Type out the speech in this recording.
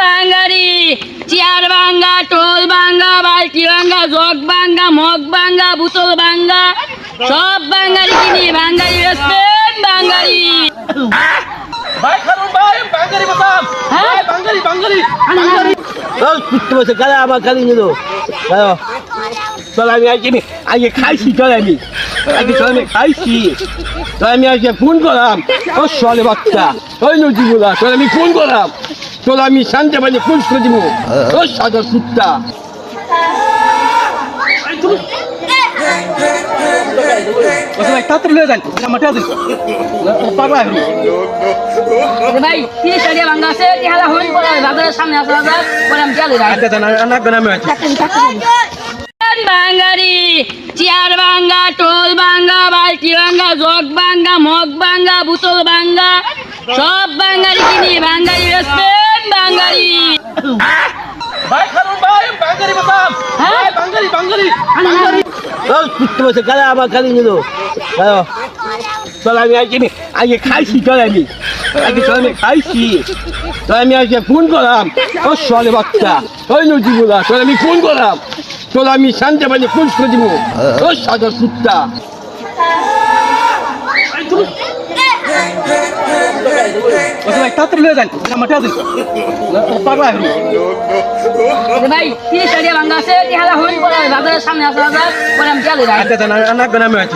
বাঙ্গারি chair ভাঙ্গা toll ভাঙ্গা বালতি ভাঙ্গা জগ ভাঙ্গা মগ ভাঙ্গা বোতল ভাঙ্গা সব বাঙ্গারি কিনি ভাই খারুন ভাই বাতাম হ্যাঁ? কুত্তে বসে আবার নিল চলো চল আমি আজকে আজকে খাইছি চল আমি। আজকে চল আমি খাইছি। চল আমি আজকে ফোন করলাম। ও সলে বাচ্চা। ওই নদীগুলা চল আমি ফোন করলাম। চল আমি শান্তি পানি ফোন করে দিব। সাদর কুত্তা ভাই তাড়াতাড়ি লয়ে যান আমারটা দিন পাগলা ভাই তিরিশ টাকা ভাঙ্গা আছে তিহালা হইন পরে বাজারের সামনে আসা বাজার। পরে আমি চালে যাই। আচ্ছা না না না আমি বাঙ্গারি চেয়ার ভাঙ্গা টোল ভাঙ্গা বালতি ভাঙ্গা জগ ভাঙ্গা মগ ভাঙ্গা বোতল ভাঙ্গা সব বাঙ্গারি কিনি বাঙ্গারি বেসবেন বাঙ্গারি ভাই খারুন ভাই বাঙ্গারি বাতাম হ্যাঁ? ভাই বাঙ্গারি বাঙ্গারি ওই কুত্তে বসে আবার চলো, আমি আজকে খাইছি আমি। আমি খাইছি। আমি আজকে ফোন করলাম। ও ওই আমি ফোন করলাম। আমি শান্তি পানি ফোন করে দিব। ও সাদা কুত্তা। ভাই তাড়াতাড়ি লয়ে যান আমারটা দিন পাগলা আরে ভাই তিরিশ টাকা ভাঙ্গা আছে? তিহালা হইন পরে বাজারের সামনে আসা বাজার। পরে আমি চালে যাই আচ্ছা না না আমি আছি।